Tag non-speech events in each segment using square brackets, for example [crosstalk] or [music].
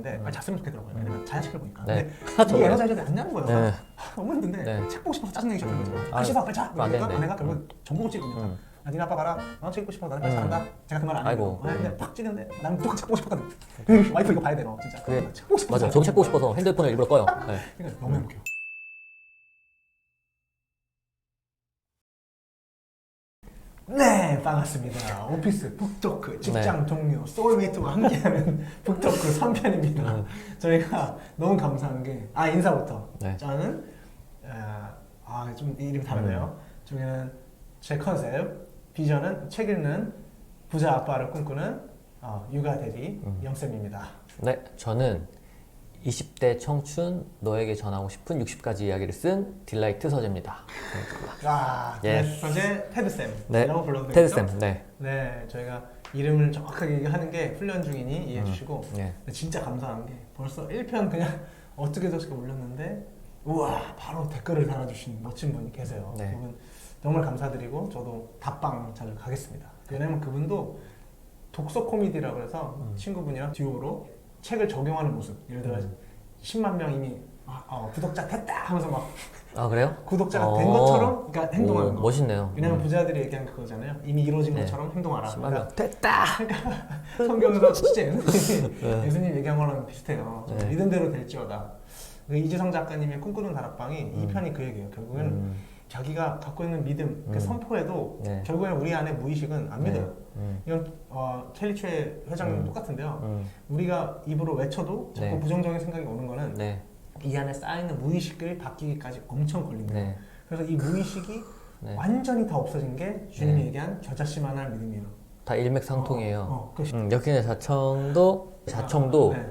있는데 아, 잤으면 좋겠더라고요. 왜냐면 자연시켜 보니까. 음. 네. 근데 이 저도요. 에너 자이저가 안 나는 거예요. 네. 아, 너무 힘든데 네. 책 보고 싶어서 짜증내기 시작한 거죠. 아, 아, 씻어 빨리 자. 안 그러니까 되는데. 아내가 결국 전복을 찍으니까. 음. 아, 니네 아빠 가라. 어, 책 읽고 싶어. 나는 빨리 음. 잘한다. 제가 그 말안 아이고. 해요. 아, 근데 팍 찍는데 나는 또책 보고 싶었거든. 그 와이프 이거 봐야 돼 너. 진짜. 그게- 책 보고 싶어. 맞아요. 저도 책 보고 싶어서 핸드폰을 일부러 꺼요. 네. 그러니까 너무 행복해요. 네, 반갑습니다. 오피스 북토크 직장 동료 소울메이트와 함께하는 [laughs] 북토크 3편입니다. 음. 저희가 너무 감사한 게 아 인사부터 네. 저는 아좀 이름이 다르네요. 저희는 제 컨셉 비전은 책 읽는 부자 아빠를 꿈꾸는 어, 육아 대리 음. 영쌤입니다. 네, 저는 20대 청춘 너에게 전하고 싶은 60가지 이야기를 쓴 딜라이트 서재입니다. 아, 예. 네. 현재 테드쌤 네, 이라고 불러도 되겠죠? 테드쌤. 네. 네, 저희가 이름을 정확하게 얘기하는 게 훈련 중이니 이해해 음. 주시고 네. 근데 진짜 감사한 게 벌써 1편 그냥 [laughs] 어떻게 저렇게 올렸는데 우와 바로 댓글을 달아주신 멋진 분이 계세요. 네. 그분 정말 감사드리고 저도 답방 잘 가겠습니다. 왜냐면 그분도 독서 코미디라고 해서 음. 친구분이랑 듀오로 책을 적용하는 모습 예를 들어 음. 10만 명 이미 아, 어, 구독자 됐다 하면서 막 아, 그래요? 구독자가 된 어. 것처럼 그러니까 행동하는 오, 거. 멋있네요. 왜냐면 음. 부자들이 얘기한 그거잖아요. 이미 이루어진 네. 것처럼 행동하라. 10만 그러니까 명. 됐다! [laughs] 성경에서 진짜 예수님이, [laughs] 네. 예수님 얘기한 거랑 비슷해요. 네. 믿은 대로 될지어다. 그 이지성 작가님의 꿈꾸는 다락방이 이 음. 편이 그 얘기예요. 결국은 음, 자기가 갖고 있는 믿음, 그 음. 선포에도 네. 결국엔 우리 안에 무의식은 안 네. 믿어요. 음, 이건 어, 켈리최 회장님 음. 똑같은데요. 음, 우리가 입으로 외쳐도 자꾸 네. 부정적인 생각이 오는 거는 네. 이 안에 쌓이는 무의식들이 바뀌기까지 엄청 걸립니다. 네. 그래서 이 무의식이 네. 완전히 다 없어진 게 주님이 네. 얘기한 겨자씨만한 믿음이에요. 다 일맥상통이에요. 어, 어, 그 음, 역인의 자청도 자청도 네.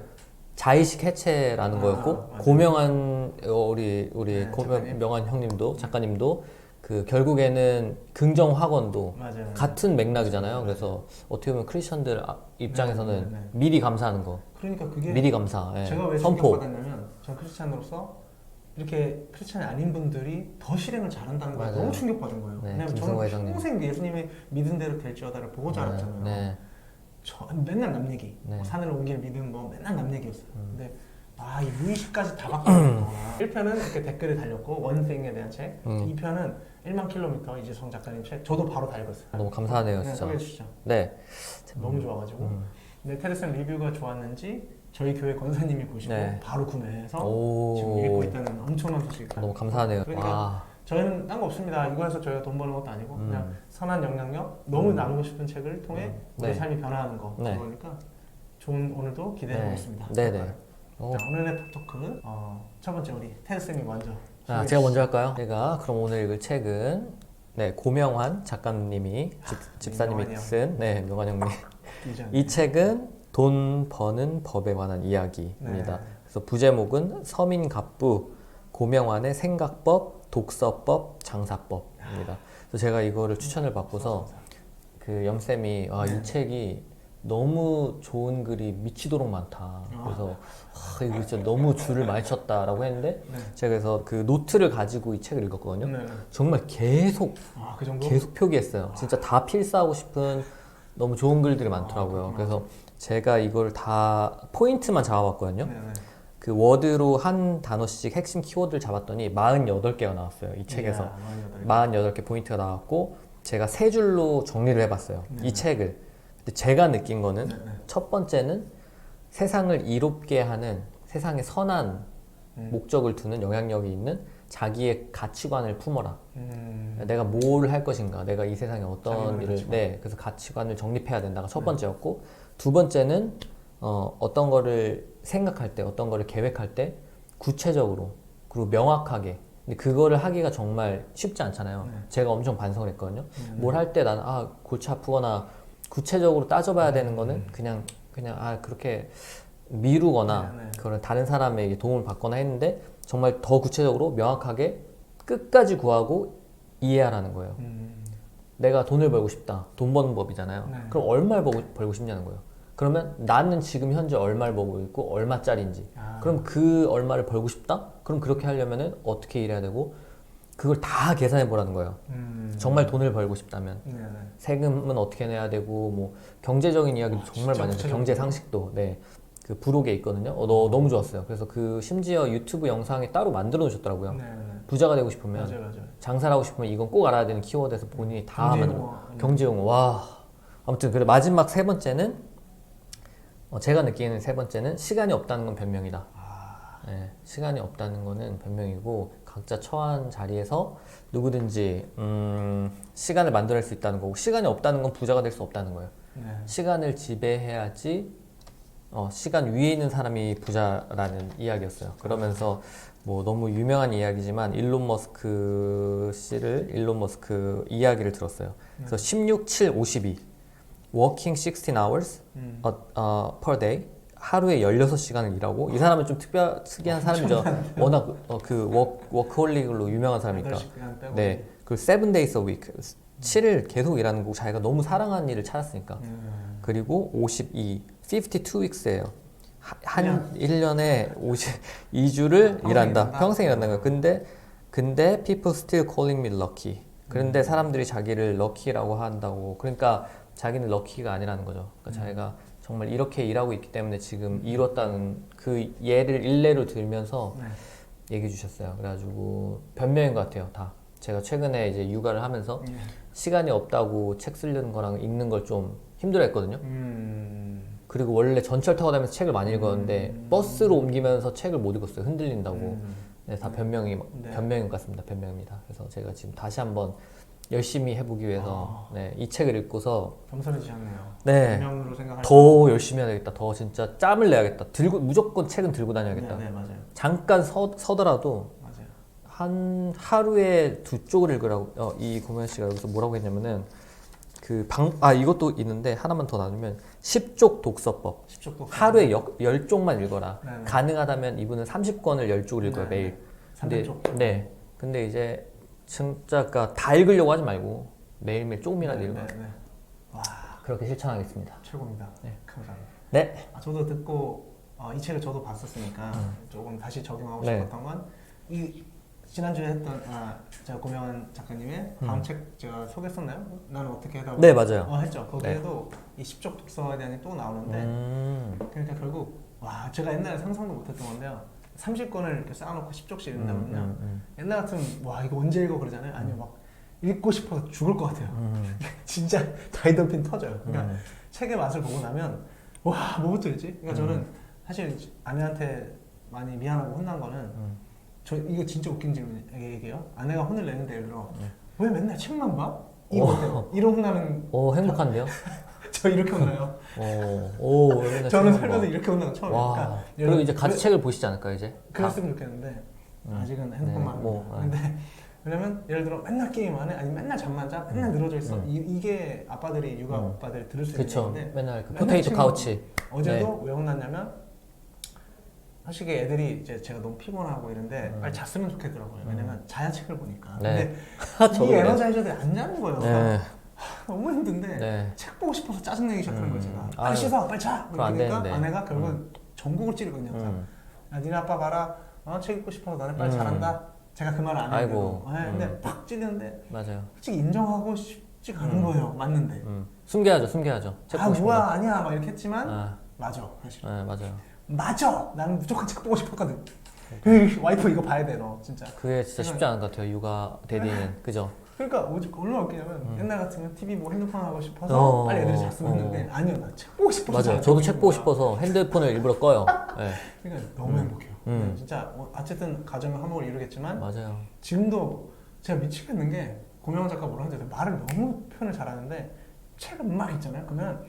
자의식 해체라는 아, 거였고 맞아요. 고명한 어, 우리 우리 네, 작가님. 고명한 형님도 작가님도 그 결국에는 긍정 학원도 맞아요. 같은 맥락이잖아요. 그래서 어떻게 보면 크리스천들 아- 입장에서는 네, 네, 네. 미리 감사하는 거, 그러니까 그게 미리 감사, 예. 제가 왜 선포. 충격받았냐면 전 크리스찬으로서 이렇게 크리스찬이 아닌 분들이 더 실행을 잘한다는 거에 맞아요. 너무 충격받은 거예요. 네, 왜냐면 저는 회장님. 평생 예수님이 믿은 대로 될지어다를 보고 자랐잖아요. 네, 저 맨날 남 얘기, 네. 뭐 산을 옮길 믿음, 뭐 맨날 남 얘기였어요. 음. 근데 아, 이 무의식까지 다 바뀌었구나. [clears throat] 1편은 이렇게 댓글을 달렸고 원생에 대한 책, 음. 2편은 1만 킬로미터 이재성 작가님 책 저도 바로 다 읽었어요. 너무 감사하네요, 네, 진짜. 소개해 주시죠. 네, 너무 좋아가지고. 음. 근데 테레슨 리뷰가 좋았는지 저희 교회 권사님이 보시고 네. 바로 구매해서 오. 지금 읽고 있다는 엄청난 소식. 너무 감사하네요. 그러니까 와, 저희는 딴 거 없습니다. 이거 해서 저희가 돈 버는 것도 아니고 음. 그냥 선한 영향력, 너무 음. 나누고 싶은 책을 통해 음. 우리 네. 삶이 변화하는 거 네. 그러니까 좋은 오늘도 기대해 네. 보겠습니다. 네, 네. 오. 자, 오늘의 톡토크 어, 첫 번째 우리 테드 쌤이 먼저. 자, 소개해 제가 먼저. 할까요? 제가 그럼 오늘 읽을 책은 네 고명환 작가님이 집, 집사님이 명환이 형. 쓴네 명환 형님. [laughs] 이 책은 돈 버는 법에 관한 이야기입니다. 네. 그래서 부제목은 서민갑부 고명환의 생각법, 독서법, 장사법입니다. 그래서 제가 이거를 추천을 받고서 그 영쌤이 아, 네. 이 책이 너무 좋은 글이 미치도록 많다. 그래서 아, 이거 진짜 너무 줄을 많이 쳤다라고 했는데 네. 제가 그래서 그 노트를 가지고 이 책을 읽었거든요. 네. 정말 계속 아, 그 정도? 계속 표기했어요. 진짜 다 필사하고 싶은 너무 좋은 글들이 아, 많더라고요. 그래서 제가 이걸 다 포인트만 잡아봤거든요. 네, 네. 그 워드로 한 단어씩 핵심 키워드를 잡았더니 48개가 나왔어요. 이 책에서. 이야, 많이 얻어요. 48개 포인트가 나왔고 제가 세 줄로 정리를 해봤어요. 네. 이 책을. 근데 제가 느낀 거는 네, 네. 첫 번째는 세상을 이롭게 하는 세상에 선한 음. 목적을 두는 영향력이 있는 자기의 가치관을 품어라. 음. 내가 뭘 할 것인가, 내가 이 세상에 어떤 일을, 가치관. 네, 그래서 가치관을 정립해야 된다가 첫 네. 번째였고, 두 번째는 어, 어떤 거를 생각할 때, 어떤 거를 계획할 때 구체적으로 그리고 명확하게. 근데 그거를 하기가 정말 쉽지 않잖아요. 네. 제가 엄청 반성을 했거든요. 음. 뭘할 때 나는 아 골치 아프거나 구체적으로 따져봐야 되는 거는 음. 그냥 그냥 아 그렇게 미루거나 네, 네. 그런 다른 사람에게 도움을 받거나 했는데 정말 더 구체적으로 명확하게 끝까지 구하고 이해하라는 거예요. 음. 내가 돈을 벌고 싶다. 돈 버는 법이잖아요. 네. 그럼 얼마를 벌고, 벌고 싶냐는 거예요. 그러면 나는 지금 현재 얼마를 벌고 있고 얼마짜리인지. 아. 그럼 그 얼마를 벌고 싶다? 그럼 그렇게 하려면은 어떻게 일해야 되고 그걸 다 계산해 보라는 거예요. 음. 정말 돈을 벌고 싶다면 네, 네. 세금은 어떻게 내야 되고 뭐 경제적인 이야기도 정말 진짜 많이 해요. 경제 상식도 네. 그 부록에 있거든요. 어, 너, 너무 좋았어요. 그래서 그 심지어 유튜브 영상에 따로 만들어 놓으셨더라고요. 네, 네. 부자가 되고 싶으면 맞아요, 맞아요. 장사를 하고 싶으면 이건 꼭 알아야 되는 키워드에서 본인이 다 경제 만들어. 용어. 경제 용어. 와. 아무튼 그래 마지막 세 번째는 어, 제가 느끼는 세 번째는 시간이 없다는 건 변명이다. 아, 네, 시간이 없다는 거는 변명이고 각자 처한 자리에서 누구든지 음, 시간을 만들어낼 수 있다는 거고 시간이 없다는 건 부자가 될 수 없다는 거예요. 네. 시간을 지배해야지 어, 시간 위에 있는 사람이 부자라는 이야기였어요. 그러면서 뭐 너무 유명한 이야기지만 일론 머스크 씨를 일론 머스크 이야기를 들었어요. 그래서 16, 7, 52 working 16 hours 음. 어, 어, per day 하루에 16시간을 일하고 이 사람은 좀 특별 특이한 사람이죠. 워낙 어, 그 워크, 워크홀릭으로 유명한 사람이니까. 8시간 빼고. 네. 그 seven days a week 7일 계속 일하는 거고 자기가 너무 사랑하는 일을 찾았으니까. 음. 그리고 52 52 weeks예요. 한 1년에 52주를 평생 일한다. 일한다. 평생 일한다는 거예요. 근데 근데 people still calling me lucky. 그런데 사람들이 자기를 럭키라고 한다고. 그러니까 자기는 럭키가 아니라는 거죠. 그러니까 자기가 정말 이렇게 일하고 있기 때문에 지금 이뤘다는 그 예를 일례로 들면서 네. 얘기해 주셨어요. 그래가지고 변명인 것 같아요. 다. 제가 최근에 이제 육아를 하면서 네. 시간이 없다고 책 쓰려는 거랑 읽는 걸 좀 힘들어했거든요. 음. 그리고 원래 전철 타고 다니면서 책을 많이 읽었는데 음. 버스로 옮기면서 책을 못 읽었어요. 흔들린다고. 음. 네, 다 변명이 네. 변명인 것 같습니다. 변명입니다. 그래서 제가 지금 다시 한번 열심히 해보기 위해서 아. 네, 이 책을 읽고서 겸손해지셨네요. 네. 명으로 생각할 더 열심히 해야 되겠다. 더 진짜 짬을 내야겠다. 들고 무조건 책은 들고 다녀야겠다. 네, 네, 맞아요. 잠깐 서, 서더라도 맞아요. 한 하루에 두 쪽을 읽으라고 어, 이 고면 씨가 여기서 뭐라고 했냐면은 그 방 아 이것도 있는데 하나만 더 나누면 10쪽 독서법 10쪽 하루에 역, 10쪽만 읽어라 네, 네. 가능하다면 이분은 30권을 10쪽을 읽어요 네, 매일 근데 300쪽. 네 근데 이제 진짜 그다 읽으려고 하지 말고 매일매일 조금이라도 네, 읽어 네, 네. 와, 그렇게 실천하겠습니다 최고입니다. 네. 감사합니다. 네 아, 저도 듣고 어, 이 책을 저도 봤었으니까 조금 다시 적용하고 음. 네. 싶었던 건 이 지난주에 했던 아, 제가 고명한 작가님의 다음 책 제가 소개했었나요? 나는 어떻게 음. 네, 맞아요. 어, 했죠. 거기에도 이 10쪽 독서에 대한 게 또 나오는데 음, 그러니까 결국 와 제가 옛날에 상상도 못했던 건데요. 30권을 이렇게 쌓아놓고 10쪽씩 음, 읽는다면요. 음, 옛날 같으면 와 이거 언제 읽어 그러잖아요. 아니면 막 읽고 싶어서 죽을 것 같아요. 음, [laughs] 진짜 다이더핀 터져요. 그러니까 음. 책의 맛을 보고 나면 와 뭐부터 읽지? 그러니까 저는 음. 사실 아내한테 많이 미안하고 혼난 거는 음. 저 이거 진짜 웃긴 질문 얘기예요. 아내가 혼을 내는데 예를 들어 네. 왜 맨날 책만 봐? 이거 어. 이런 혼나는 오 행복한데요? [laughs] 저 이렇게 혼나요. 오, 오 저는 살면서 봐. 이렇게 혼나는 거 처음이에요. 와. 그러니까 그리고 이제 같이 그- 책을 보시지 않을까요 이제? 다. 그랬으면 좋겠는데 음. 아직은 핸드폰만 네, 뭐, 합니다. 근데 왜냐면 예를 들어 맨날 게임하네 아니면 맨날 잠만 자 맨날 늘어져 있어 음. 이, 게 아빠들이 육아 음. 아빠들이 들을 수 그쵸. 있는 건데 맨날 그 맨날 포테이토 책만 카우치. 어제도 네. 왜 혼났냐면 사실 애들이 이제 제가 너무 피곤하고 이런데 음. 빨리 잤으면 좋겠더라고요. 왜냐면 자야 책을 보니까. 네. 근데 [laughs] 저도 이 그래요. 에너자이저들이 안 자는 거예요. 네. [laughs] 너무 힘든데 네. 책 보고 싶어서 짜증내기 시작하는 음. 거예요. 제가. 아유. 빨리 씻어, 빨리 자. 안 그러니까 되는데. 아내가 결국은 전국을 찌르거든요. 항상. 음. 야, 니네 아빠 봐라. 어, 책 읽고 싶어서 너네 빨리 음. 잘한다. 제가 그 말을 안 아이고. 했는데도. 네, 근데 음. 팍 찌르는데 맞아요. 솔직히 인정하고 싶지가 않은 음. 거예요. 맞는데. 음. 숨겨야죠, 숨겨야죠. 책 아 보고 뭐야 거. 아니야 막 이렇게 했지만 아, 맞아 사실. 네, 맞아요. 맞아. 나는 무조건 책 보고 싶었거든. [laughs] 와이프 이거 봐야 돼 너 진짜. 그게 진짜 쉽지 않은 것 같아요. 육아 대디는 [laughs] 그죠? 그러니까 오직 얼마나 웃기냐면 음. 옛날 같으면 TV 뭐 핸드폰 하고 싶어서 어, 빨리 애들이 어, 잤으면 어. 했는데 아니요 나책 보고 싶어서 맞아요. 저도 책 보고. 싶어서 핸드폰을 일부러 꺼요. 네, [laughs] 그러니까 너무 음. 행복해요. 음. 네, 진짜 뭐 어쨌든 가정의 화목을 이루겠지만 맞아요. 지금도 제가 미치겠는 게 고명환 작가 뭐라 하는데 말을 너무 표현을 잘하는데 책은 말 있잖아요. 그러면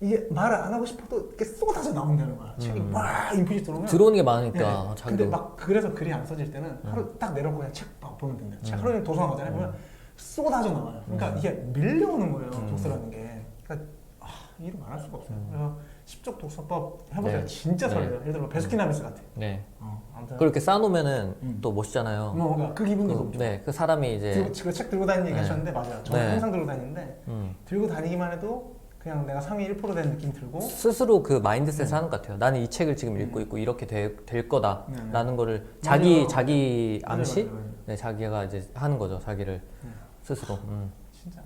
이게 말을 안 하고 싶어도 이렇게 쏟아져 나온다는 거야. 책이 음. 막 인풋이 들어오면 들어오는 게 네. 많으니까 근데 자기도 막 그래서 글이 안 써질 때는 음. 하루 딱 내려고 그냥 책 봐- 보면 된다. 책 음. 하루 종일 도서관 가잖아요. 음. 그러면 쏟아져 나와요. 그러니까 음. 이게 밀려오는 거예요. 음. 독서라는 게. 그러니까 아, 이를 말할 수가 없어요. 음. 그래서 10쪽 독서법 해보세요. 네. 진짜 네. 설레요. 예를 들어 베스킨라빈스 같아. 네. 어, 아무튼 그렇게 쌓아놓으면은 음. 또 멋있잖아요. 뭐 그러니까 그 너무 그, 좋아. 네, 그 사람이 이제 지금 책 들고 다니는 얘기 네. 하셨는데 맞아요. 저는 네. 항상 들고 다니는데 음, 들고 다니기만 해도 그냥 내가 상위 1%된 느낌 들고 스스로 그 마인드셋을 네. 하는 것 같아요. 나는 이 책을 지금 읽고 음. 있고 이렇게 될, 될 거다라는 네, 네. 거를 자기 맞아요. 자기 맞아요, 암시, 맞아요, 맞아요. 네, 자기가 이제 하는 거죠. 자기를 네. 스스로. 음. 진짜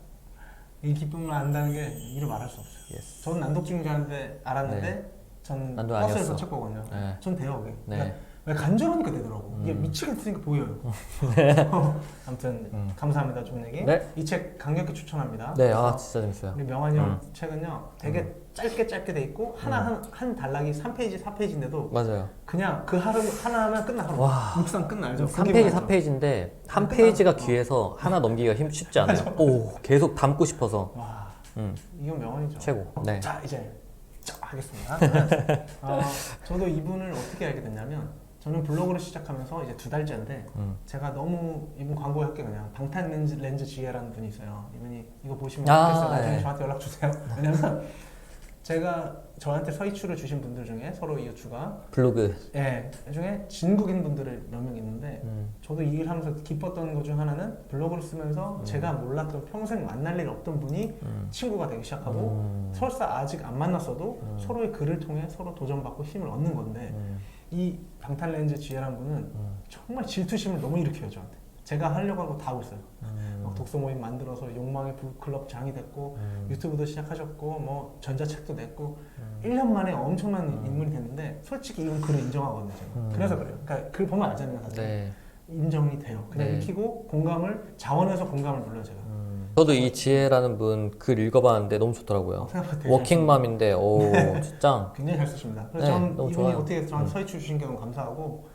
이 기쁨을 안다는 게 이루 말할 수 없어요. 예스. 저는 난독증자인데 알았는데 네. 전 난도 버스에서 아니었어. 쳤거든요. 네. 전. 그게. 네. 그러니까 왜 간절하니까 되더라고. 이게 음. 미치겠으니까 보여요. [laughs] 아무튼 음. 감사합니다, 좋은 얘기. 네. 이 책 강력히 추천합니다. 네, 아 진짜 재밌어요. 우리 명환이 형 음. 책은요, 되게 짧게 짧게 돼 있고 하나 한, 한 단락이 3페이지, 4페이지인데도 맞아요. 그냥 그 하루 하나 하면 끝나. 와. 묵상 끝나 알죠? 3페이지, 그게 4페이지인데 한 페이지가 어. 귀해서 하나 넘기기가 힘 쉽지 않아요. 오, 계속 담고 싶어서. 와, 음, 이건 명언이죠. 최고. 네. 자 이제 자, 하겠습니다. 저는, [laughs] 어, 저도 이분을 어떻게 알게 됐냐면 저는 블로그를 시작하면서 이제 두 달째인데 음. 제가 너무 이분 광고할게 그냥 방탄 렌즈 렌즈 지혜라는 분이 있어요. 이분이 이거 보시면 아, 좋겠어요. 나중에 네. 저한테 연락 주세요. [laughs] 왜냐면 제가 저한테 서이추를 주신 분들 중에 서로 이웃주가 블로그. 예 중에 진국인 분들을 몇 명 있는데 음. 저도 이 일 하면서 기뻤던 것 중 하나는 블로그를 쓰면서 음. 제가 몰랐던 평생 만날 일 없던 분이 음. 친구가 되기 시작하고 음. 설사 아직 안 만났어도 음. 서로의 글을 통해 서로 도전받고 힘을 얻는 건데 음. 이 방탄 렌즈 지혜란 분은 음. 정말 질투심을 너무 일으켜요 저한테 제가 하려고 거다 하고 있어요 음. 막 독서 모임 만들어서 욕망의 북클럽 장이 됐고 음. 유튜브도 시작하셨고 뭐 전자책도 냈고 음. 1년 만에 엄청난 음. 인물이 됐는데 솔직히 이건 글을 인정하거든요 제가 음. 그래서 그래요 그러니까 글 보면 알잖아요 사실 네. 인정이 돼요 그냥 네. 익히고 공감을 자원해서 공감을 눌러요 제가 음. 저도 이 지혜라는 분 글 읽어봤는데 너무 좋더라고요. 생각보다 되게 워킹맘인데, 오, [laughs] 진짜. 굉장히 잘 쓰십니다. 그래서 네, 저는 너무 이분이 좋아요. 어떻게 저한테 음. 서희추 주신 게 너무 감사하고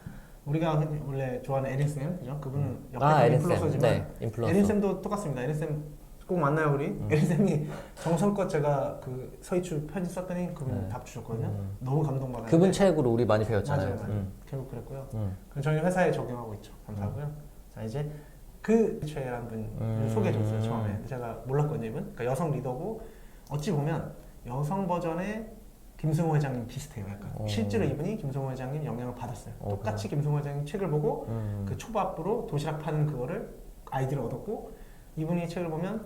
우리가 흔히 원래 좋아하는 에린 쌤, 그죠? 그분은 아, 역대급 에린 쌤. 인플루언서지만 네, 인플루언서. 에린 쌤도 똑같습니다. 에린 쌤꼭 만나요 우리. 음. 에린 쌤이 정성껏 제가 그 서희추 편지 썼더니 그분 네. 답 주셨거든요. 음. 너무 감동받았는데 그분 책으로 우리 많이 배웠잖아요. 맞아요, 맞아요. 음. 결국 그랬고요. 음. 그럼 저희 회사에 적용하고 있죠. 감사하고요. 자 이제 그 최애라는 분을 음. 소개해줬어요 처음에. 제가 몰랐거든요 이분. 그러니까 여성 리더고 어찌 보면 여성 버전의 김승호 회장님 비슷해요. 약간 어. 실제로 이분이 김승호 회장님 영향을 받았어요. 어, 똑같이 김승호 회장님 책을 보고 음. 그 초밥으로 도시락 파는 그거를 아이디를 얻었고 이분이 책을 보면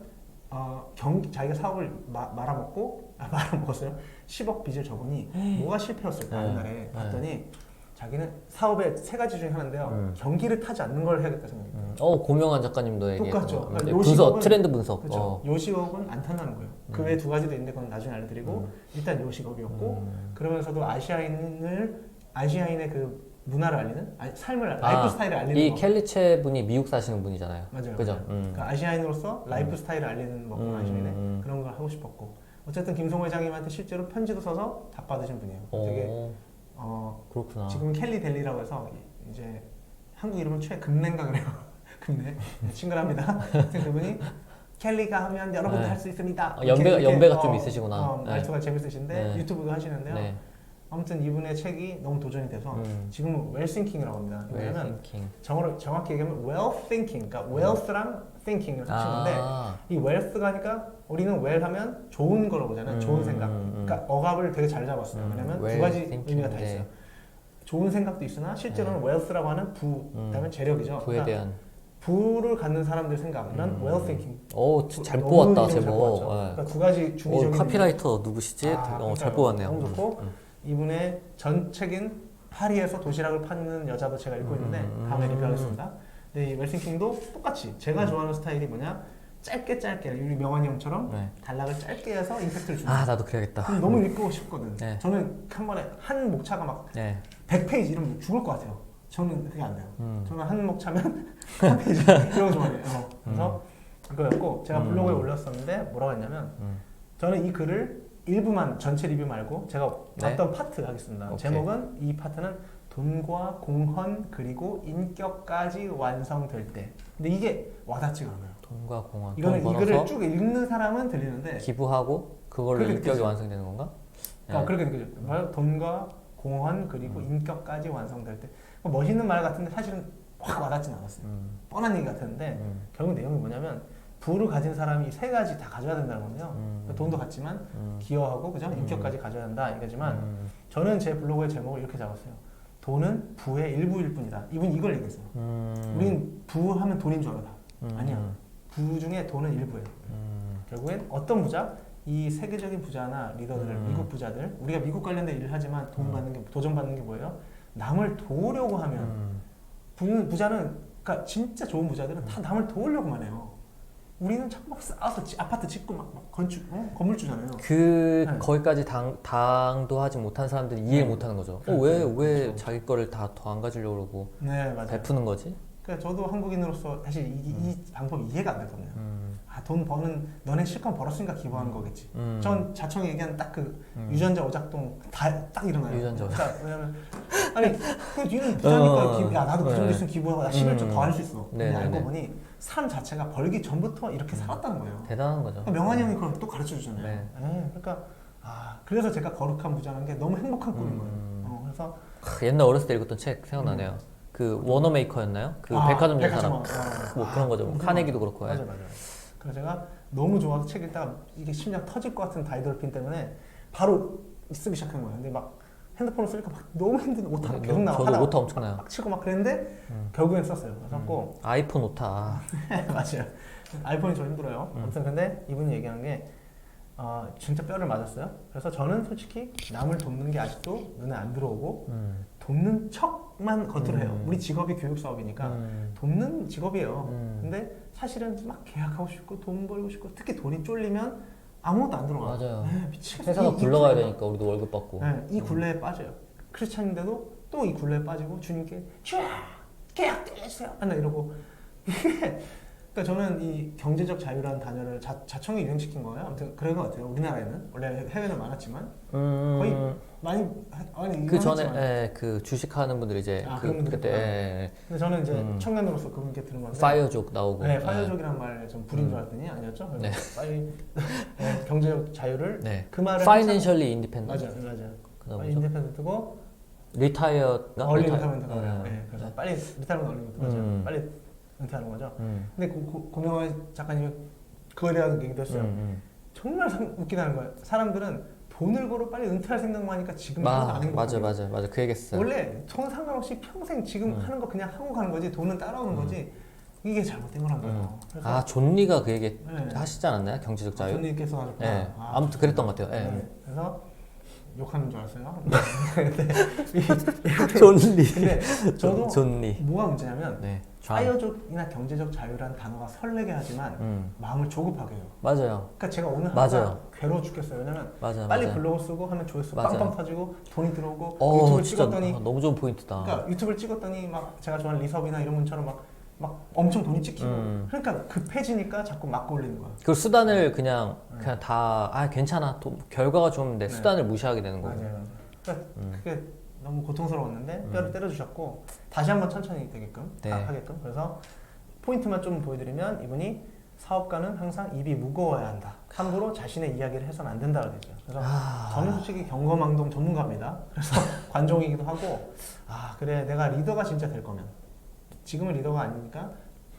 어, 경 자기가 사업을 마- 말아먹고 아, 말아먹었어요. 10억 빚을 져보니 뭐가 실패였을까 네. 옛날에 네. 봤더니 자기는 사업의 세 가지 중에 하나인데요. 음. 경기를 타지 않는 걸 해야겠다 생각해요. 음. 어, 고명환 작가님도 얘기했던 똑같죠. 거. 그러니까 분석, 트렌드 분석. 그렇죠. 어. 요식업은 안 탄다는 거예요. 그 음. 외에 두 가지도 있는데 그건 나중에 알려드리고 음. 일단 요식업이었고 음. 그러면서도 아시아인을 아시아인의 그 문화를 알리는 아니, 삶을 아, 라이프 스타일을 알리는 이 거. 켈리체 분이 미국 사시는 분이잖아요. 맞아요. 그죠? 음. 그러니까 아시아인으로서 라이프 스타일을 알리는 뭐 음, 아시아인의 음. 그런 걸 하고 싶었고 어쨌든 김성호 회장님한테 실제로 편지도 써서 답 받으신 분이에요. 되게 오, 어, 그렇구나. 지금 켈리 델리라고 해서 이- 이제 한국 이름은 최금내인가 그래요. 금내 네, 친근합니다. [laughs] 그분이 켈리가 하면 여러분도 네. 할수 있습니다. 어, 이렇게- 연배가- 이렇게, 연배가 좀 있으시구나. 어, 네. 말투가 재밌으신데 네. 유튜브도 하시는데요. 네. 아무튼 이분의 책이 너무 도전이 돼서 음. 지금은 웰싱킹이라고 합니다. 왜냐면 웰 띵킹. 정확, 정확히 얘기하면 well thinking, 그러니까 wealth랑 thinking을 합치는데 아, 이 wealth가 하니까 우리는 well 하면 좋은 거라고 보잖아요. 음, 좋은 생각. 음, 음. 그러니까 어갑을 되게 잘 잡았어요. 음, 왜냐면 두 well 가지 thinking, 의미가 다 네. 있어요. 좋은 생각도 있으나 실제로는 wealth라고 하는 부, 음. 그다음에 재력이죠. 부에 그러니까 대한. 부를 갖는 사람들 생각은 음. well thinking. 오, 진- 잘 너무 뽑았다, 잘 제목. 뽑았죠. 네. 그러니까 두 가지 오, 중의적인 카피라이터 누구시지? 아, 어, 잘 그러니까요. 뽑았네요. 너무 좋고 음, 이분의 전 책인 파리에서 도시락을 파는 여자도 제가 읽고 있는데 음. 다음에 리뷰하겠습니다. 근데 이 웰싱킹도 똑같이 제가 좋아하는 스타일이 뭐냐 짧게 짧게 우리 명환이 형처럼 네. 단락을 짧게 해서 임팩트를 주는 아, 나도 그래야겠다. 그럼 너무 읽고 싶거든. 네. 저는 한 번에 한 목차가 막 네. 100페이지 이러면 죽을 것 같아요. 저는 그게 안 돼요. 음. 저는 한 목차면 한 페이지 이런 거 좋아해요. 어, 그래서 이거였고 제가 음. 블로그에 올렸었는데 뭐라고 했냐면 음. 저는 이 글을 일부만 전체 리뷰 말고 제가 네. 봤던 파트 하겠습니다. 오케이. 제목은 이 파트는 돈과 공헌 그리고 인격까지 완성될 때. 근데 이게 와닿지가 않아요. 돈과 공원. 이거는 돈이 글을 쭉 읽는 사람은 들리는데 기부하고 그걸로 인격이 느껴져요. 완성되는 건가? 네. 어, 그렇게 느껴져요. 돈과 공헌 그리고 음. 인격까지 완성될 때. 뭐 멋있는 말 같은데 사실은 확 와닿진 않았어요. 음. 뻔한 얘기 같은데 음. 결국 내용이 뭐냐면 부를 가진 사람이 세 가지 다 가져야 된다는 건데요. 음. 돈도 갖지만 음. 기여하고 그죠? 음. 인격까지 가져야 한다 이거지만 음. 저는 제 블로그의 제목을 이렇게 잡았어요. 돈은 부의 일부일 뿐이다. 이분 이걸 얘기했어요. 음. 우린 부하면 돈인 줄 알아. 아니야. 부 중에 돈은 일부예요. 음. 결국엔 어떤 부자? 이 세계적인 부자나 리더들, 음. 미국 부자들, 우리가 미국 관련된 일을 하지만 돈 음. 받는 게 도전 받는 게 뭐예요? 남을 도우려고 하면 음. 부, 부자는 그러니까 진짜 좋은 부자들은 다 남을 도우려고만 해요. 우리는 자꾸 막 쌓아서 지- 아파트 짓고 막, 막 건축 어? 건물 주잖아요. 그 네. 거기까지 당, 당도 하지 못한 사람들이 이해 네. 못하는 거죠. 어, 그렇죠. 왜왜 그렇죠. 자기 거를 다 더 안 가지려고 그러고 네 맞아요. 베푸는 거지? 그러니까 저도 한국인으로서 사실 이, 이 방법이 이해가 안 되거든요. 음, 아돈 버는 너네 실컷 벌었으니까 기부하는 거겠지. 음. 전 자청이 얘기하는 딱그 음. 유전자 오작동 다 딱 일어나요. 유전자 그러니까 왜냐면 아니 그 니는 부자니까 어, 기부, 야 나도 그 정도 네. 있으면 기부하고 나 11조 음. 더할 수 있어. 근데 네, 네, 알고 네. 보니 삶 자체가 벌기 전부터 이렇게 살았다는 거예요. 대단한 거죠. 그러니까 명환이 형이 그걸 또 가르쳐 주잖아요. 네. 네, 그러니까 아 그래서 제가 거룩한 부자라는 게 너무 행복한 꼴인 거예요. 음. 어, 그래서 크, 옛날 어렸을 때 읽었던 책 생각나네요. 그 워너메이커였나요? 그 아, 백화점 사람. 어, 뭐 아, 그런 거죠. 그런 카네기도 그렇고. 예. 맞아요, 맞아요. 그래서 제가 너무 좋아서 책 읽다가 이게 심장 터질 것 같은 다이돌핀 때문에 바로 쓰기 시작한 거예요. 근데 막 핸드폰을 쓰니까 막 너무 힘든 오타가 네, 계속 나와. 저도 하다가 오타 엄청 나요. 막 치고 막 그랬는데 음. 결국엔 썼어요. 그래서 아이폰 오타. 아, [laughs] 맞아요. 아이폰이 좀 힘들어요. 음. 아무튼 근데 이분이 얘기한 게 어, 진짜 뼈를 맞았어요. 그래서 저는 솔직히 남을 돕는 게 아직도 눈에 안 들어오고 음. 돕는 척만 겉으로 해요. 음. 우리 직업이 교육 사업이니까 음. 돕는 직업이에요. 음. 근데 사실은 막 계약하고 싶고 돈 벌고 싶고 특히 돈이 쫄리면 아무것도 안 들어가. 맞아요. 네, 미치겠어. 회사가 이- 굴러가야 되니까 우리도 월급 받고. 네, 이 굴레에 빠져요. 크리스찬인데도 또 이 굴레에 빠지고 주님께 쫙 계약 떼주세요. 맨날 이러고 [laughs] 이게 그러니까 저는 이 경제적 자유라는 단어를 자, 자청이 유행시킨 거예요. 아무튼 그런 것 같아요. 우리나라에는 원래 해외는 많았지만 음. 거의 많이 하- 아니 그 전에. 예, 그 주식하는 분들 이제 아, 그 그때 있구나. 예, 근데 저는 이제 음. 청년으로서 그분께 들은 건데 파이어족 나오고. 네, 예. 파이어족이란 말좀 부린 줄 음. 알았더니 아니었죠. 네. 파이 네, 경제적 자유를 네. 그 말을 파이낸셜리 인디펜던트. 맞아요, 맞아요. 그다음 인디펜던트고 리타이어가 얼리 리타이먼트가 네. 요 네, 그래서 빨리 리타이먼트 얼리먼트 맞아요. 음. 빨리 은퇴하는 거죠. 음. 근데 고명화 작가님이 그거에 대한 얘기도 했어요. 음, 정말 상- 웃기다는 거예요. 사람들은 돈을 벌어 빨리 은퇴할 생각만 하니까 지금 음. 안 행복해요. 맞아 맞아 맞아 그 얘기했어요. 원래 돈 상관없이 평생 지금 음. 하는 거 그냥 하고 가는 거지 돈은 따라오는 거지 이게 잘못된 거란 거예요. 그래서 아 존리가 그 얘기 네. 하시지 않았나요? 경제적 자유. 교수님께서 하셨구나. 예. 아, 아무튼 그랬던 것 같아요. 예. 네. 그래서 욕하는 줄 알았어요. [laughs] 존리. 근데 저도 존리. 뭐가 문제냐면 네. 좌. 사회적이나 경제적 자유라는 단어가 설레게 하지만 음. 마음을 조급하게 해요. 맞아요. 그러니까 제가 오늘 맞아요. 괴로워 죽겠어요. 왜냐면 맞아 빨리 맞아. 블로그 쓰고 하면 조회수 맞아요. 빵빵 터지고 돈이 들어오고 어 유튜브를 진짜 찍었더니 아, 너무 좋은 포인트다. 그러니까 유튜브를 찍었더니 막 제가 좋아하는 리섭이나 이런 분처럼 막, 막 엄청 돈이 찍히고 음. 그러니까 급해지니까 자꾸 막 올리는 거야. 그 수단을 그냥 네. 그냥 다 아 괜찮아 또 결과가 좋은데 네. 수단을 무시하게 되는 거고. 맞아요. 그러니까 음. 그게 너무 고통스러웠는데 음. 뼈를 때려주셨고 다시 한번 천천히 되게끔 네. 다 하게끔 그래서 포인트만 좀 보여드리면 이분이 사업가는 항상 입이 무거워야 한다. 함부로 자신의 이야기를 해서는 안 된다 그랬죠. 그래서 아. 저는 솔직히 경거망동 전문가입니다. 그래서 [laughs] 관종이기도 하고 아 그래 내가 리더가 진짜 될 거면 지금은 리더가 아니니까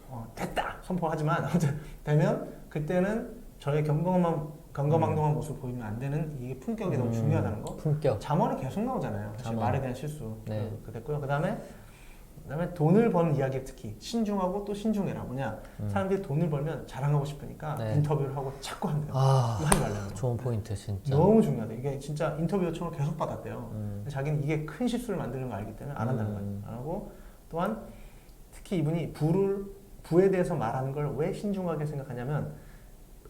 어, 됐다 선포하지만 아무튼 되면 그때는 저의 경거망 경거망동한 모습 보이면 안 되는 이게 품격이 너무 음, 중요하다는 거. 품격. 잠언이 계속 나오잖아요. 사실 잠언. 말에 대한 실수. 네. 그, 그 됐고요. 그다음에 그다음에 돈을 버는 이야기 특히 신중하고 또 신중해라. 뭐냐? 음. 사람들이 돈을 벌면 자랑하고 싶으니까 네. 인터뷰를 하고 자꾸 한대요. 아 이거 하지 말라는 거. 좋은 포인트 진짜. 너무 중요하다. 이게 진짜 인터뷰 요청을 계속 받았대요. 음. 근데 자기는 이게 큰 실수를 만드는 걸 알기 때문에 안 한다는 음. 거예요. 안 하고 또한 특히 이분이 부를 부에 대해서 말하는 걸 왜 신중하게 생각하냐면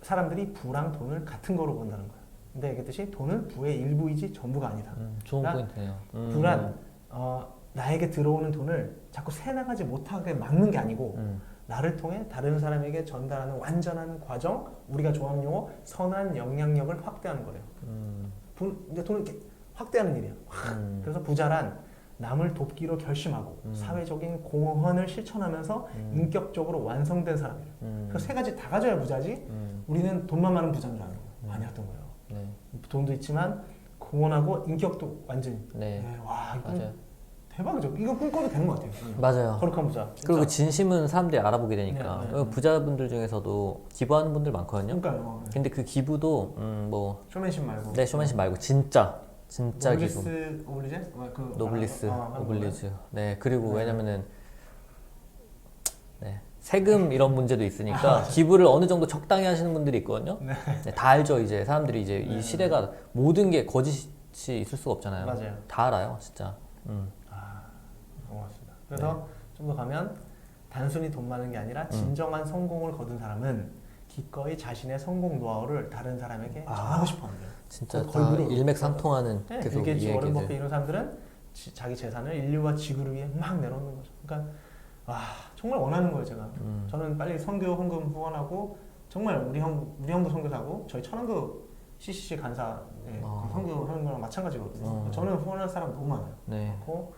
사람들이 부랑 돈을 같은 거로 본다는 거예요. 근데 얘기했듯이 돈은 부의 일부이지 전부가 아니다. 음, 좋은 나- 포인트네요. 음. 불안, 어, 나에게 들어오는 돈을 자꾸 새 나가지 못하게 막는 게 아니고 음. 나를 통해 다른 사람에게 전달하는 완전한 과정, 우리가 좋아하는 용어 선한 영향력을 확대하는 거래요. 음. 돈, 돈을 이렇게 확대하는 일이에요. 음. 그래서 부자란 남을 돕기로 결심하고 음. 사회적인 공헌을 실천하면서 음. 인격적으로 완성된 사람이에요. 음. 그세 가지 다 가져야 부자지. 음. 우리는 돈만 많은 부자인 줄 거예요. 음. 아니었던 거예요. 네. 돈도 있지만 공헌하고 인격도 완전히. 네. 네, 와 이거 맞아요. 대박이죠. 이거 꿈꿔도 되는 것 같아요. 응. 맞아요. 거룩한 부자. 진짜. 그리고 진심은 사람들이 알아보게 되니까 네, 네, 어, 네. 부자분들 중에서도 기부하는 분들 많거든요. 그러니까요. 근데 그 기부도 음, 뭐 쇼맨십 말고. 네, 쇼맨십 말고 진짜 진짜 기부. 노블리스 오블리제? 어, 그 노블리스, 아, 하는 오블리즈. 네, 그리고 네. 왜냐면은 네, 세금 이런 문제도 아, 있으니까 기부를 어느 정도 적당히 하시는 분들이 있거든요. 네. 네, 다 알죠. 이제 사람들이 이제 네. 이 시대가 모든 게 거짓이 있을 수가 없잖아요. 맞아요. 다 알아요, 진짜. 음. 아, 고맙습니다. 그래서 네. 좀더 가면 단순히 돈 많은 게 음. 아니라 진정한 성공을 거둔 사람은 기꺼이 자신의 성공 노하우를 다른 사람에게 아. 전하고 싶어 한대요. 진짜 거의 다. 일맥상통하는 네, 계속 빌이 게이츠, 워런. 버핏 이런 사람들은 지- 자기 재산을 인류와 지구를 위해 막 내놓는 거죠. 그러니까 와 정말 원하는 거예요 제가. 음. 저는 빨리 선교 헌금 후원하고 정말 우리 형 우리 형도 선교사고 저희 천안교 CCC 간사 예, 아. 그 선교하는 거랑 마찬가지거든요. 어. 저는 후원할 사람 너무 많아요. 네. 그렇고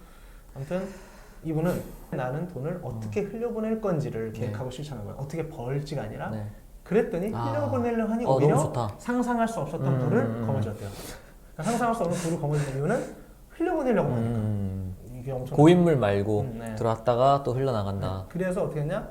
아무튼 이분은 나는 돈을 어떻게 흘려보낼 건지를 네. 계획하고 실천하는 거예요. 어떻게 벌지가 아니라 네. 그랬더니 아. 흘려보내려 하니 어, 오히려 너무 좋다. 상상할 수 없었던 음, 부를 음, 음. 거머쥐었대요. 그러니까 상상할 수 없는 부를 거머쥐는 이유는 흘려 보내려고 하니까 음. 이게 엄청 고인물 말고 음, 네. 들어왔다가 또 흘러나간다. 그래서 어떻게 했냐?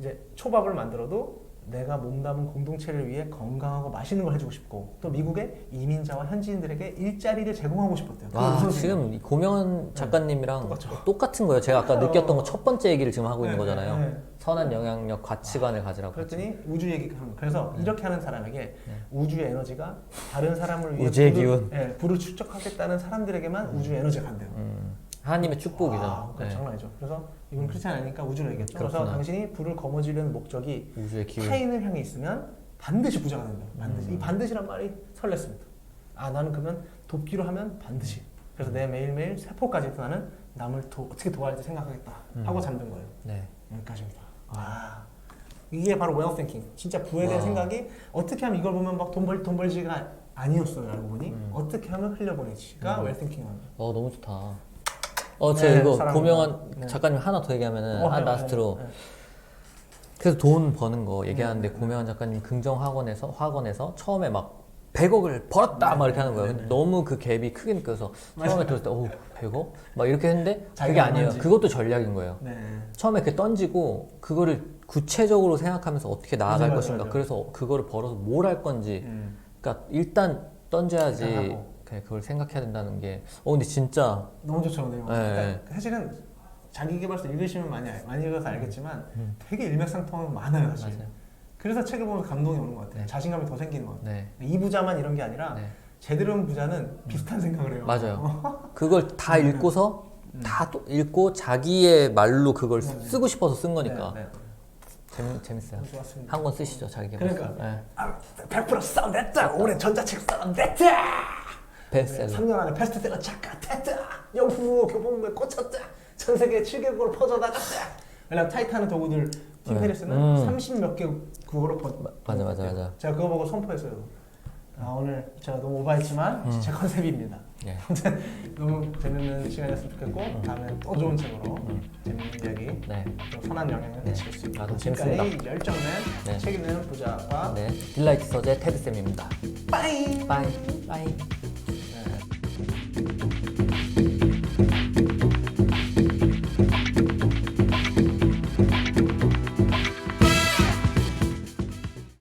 이제 초밥을 만들어도 내가 몸담은 공동체를 위해 건강하고 맛있는 걸 해주고 싶고 또 미국의 이민자와 현지인들에게 일자리를 제공하고 싶었대요. 그게 와 우선순위예요. 지금 이 고명은 작가님이랑 똑같죠. 똑같은 거예요. 제가 아까 어. 느꼈던 거 첫 번째 얘기를 지금 하고 있는 네, 거잖아요. 네, 네. 선한 영향력, 가치관을 가지라고. 그랬더니 우주 얘기 하는 거예요. 그래서 이렇게 하는 사람에게 네. 우주의 에너지가 다른 사람을 위해 우주의 불을- 기운. 예, 불을 축적하겠다는 사람들에게만 우주의 에너지가 간대요. 음, 하나님의 축복이죠. 아, 그러니까 네. 장난 아니죠. 그래서 이분 크리스찬 아니니까 우주를 얘기했죠. 그래서 그렇구나. 당신이 불을 거머쥐려는 목적이 우주의 기운. 타인을 향해 있으면 반드시 부자가 된다. 반드시 음. 이 반드시란 말이 설렜습니다. 아 나는 그러면 돕기로 하면 반드시. 그래서 내 매일매일 세포까지도 나는 남을 도, 어떻게 도와야지 생각하겠다 음. 하고 잠든 거예요. 네. 여기까지입니다. 아 이게 바로 웰 띵킹. 진짜 부에 대한 와. 생각이 어떻게 하면 이걸 보면 막 돈 벌 돈 벌지가 아니었어요. 알고 보니 음. 어떻게 하면 흘려보내지가 음. 웰 띵킹입니다. 어 너무 좋다. 어 제가 네, 이거 사랑합니다. 고명한 네. 작가님 하나 더 얘기하면은 어, 한 네, 라스트로 네, 네. 그래서 돈 버는 거 얘기하는데 음. 고명한 작가님 긍정 학원에서 학원에서 처음에 막 100억을 벌었다 막 이렇게 하는 거예요. 근데 네. 너무 그 갭이 크게 느껴서 처음에 들었을 때 오 100억? 막 이렇게 했는데 그게 자기가 아니에요. 얼마인지. 그것도 전략인 거예요. 네. 처음에 그 던지고 그거를 구체적으로 생각하면서 어떻게 나아갈 맞아요, 것인가. 맞아요. 그래서 그거를 벌어서 뭘 할 건지. 음. 그러니까 일단 던져야지. 그냥 그걸 생각해야 된다는 게. 어 근데 진짜 너무 좋죠, 내용. 네. 그러니까 사실은 자기계발서 읽으시면 많이 알- 많이 읽어서 알겠지만 음. 되게 일맥상통한 거 많아요, 사실. 맞아요. 그래서 책을 보면 감동이 오는 것 같아요. 네. 자신감이 더 생기는 것 같아요. 네. 이 부자만 이런 게 아니라 네. 제대로 된 부자는 비슷한 생각을 해요. 맞아요. [laughs] 그걸 다 음. 읽고서 음. 다또 읽고 자기의 말로 그걸 네, 네. 쓰고 싶어서 쓴 거니까 네, 네. 재밌, 재밌어요. 너무 좋았습니다. 한권 쓰시죠 자기 그러니까. 네. 아, 100% 싸움 됐다. 올해 전자책 싸움 됐다. 베스트셀러. 3년 안에 베스트셀러 작가 됐다. 영후 교보문고에 꽂혔다. 전 세계 7개국으로 퍼져나갔다. 왜냐면 타이타는 도구들 팀 네. 페리스는 음. 30 몇 개 국어로 퍼. 맞아, 맞아, 맞아. 제가 그거 보고 선포했어요. 아, 오늘 제가 너무 오버했지만 음. 제 컨셉입니다. 네. [laughs] 아무튼 너무 재밌는 시간이었으면 좋겠고 다음에 또 좋은 책으로 음. 재밌는 이야기 네. 또 선한 영향을 네. 미칠 수 나도 지금까지 재밌습니다. 열정맨 네. 책 읽는 부자와 네. 딜라이트 서재 테드 쌤입니다. 빠이 빠이. 빠이.